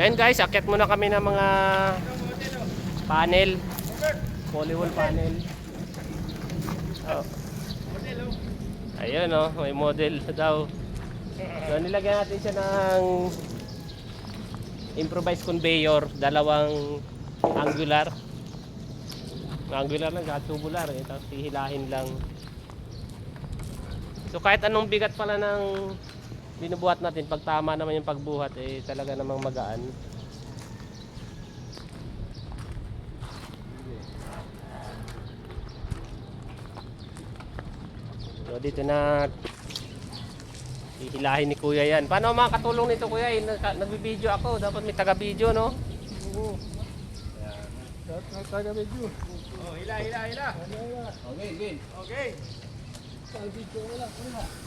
Ayan guys, akit muna kami ng mga panel. Polywall panel. Oh. Ayun oh, may model daw. So nilagyan natin siya ng improvised conveyor, dalawang angular. Angular lang, saka tubular eh, tapos hihilahin lang. So kahit anong bigat pala ng binubuhat natin, pag tama naman yung pagbuhat, eh talaga namang magaan. So dito na hihilahin ni kuya yan. Paano makakatulong nito kuya? Eh, Nagbibideo ako, dapat may taga-video no? Oo. Taga-medyo. Oh, hila, hila, hila. Okay, Vin. Okay.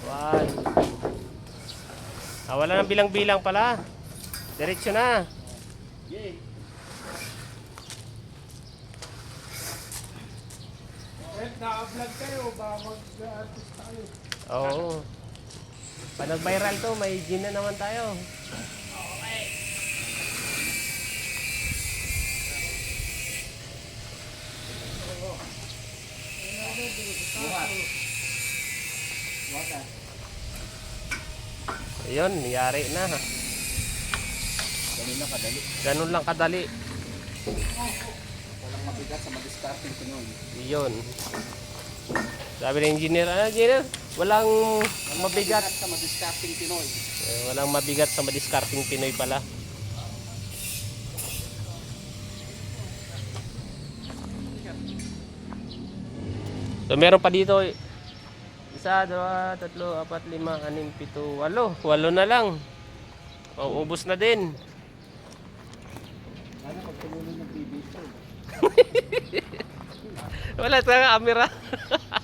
One. Ah, wala nang bilang-bilang pala. Diretso na. Kahit naka-vlog kayo, baka mag-artist tayo. Oo. Pag nag-viral to, may gin na naman tayo. Buhat. Buhat ah. Ayun, niyari na. Ganun lang kadali. Ganun lang kadali. Walang mabigat sa madiscarding ko noon. Yun. Sabi ng engineer, ano engineer? Walang mabigat. sa madiscarding Pinoy. Eh, walang mabigat sa madiscarding Pinoy pala. So meron pa dito eh. Isa, dalawa, tatlo, apat, lima, anim, pito, walo. Walo na lang. O, ubos na din. Sana TV ito. Wala sa camera.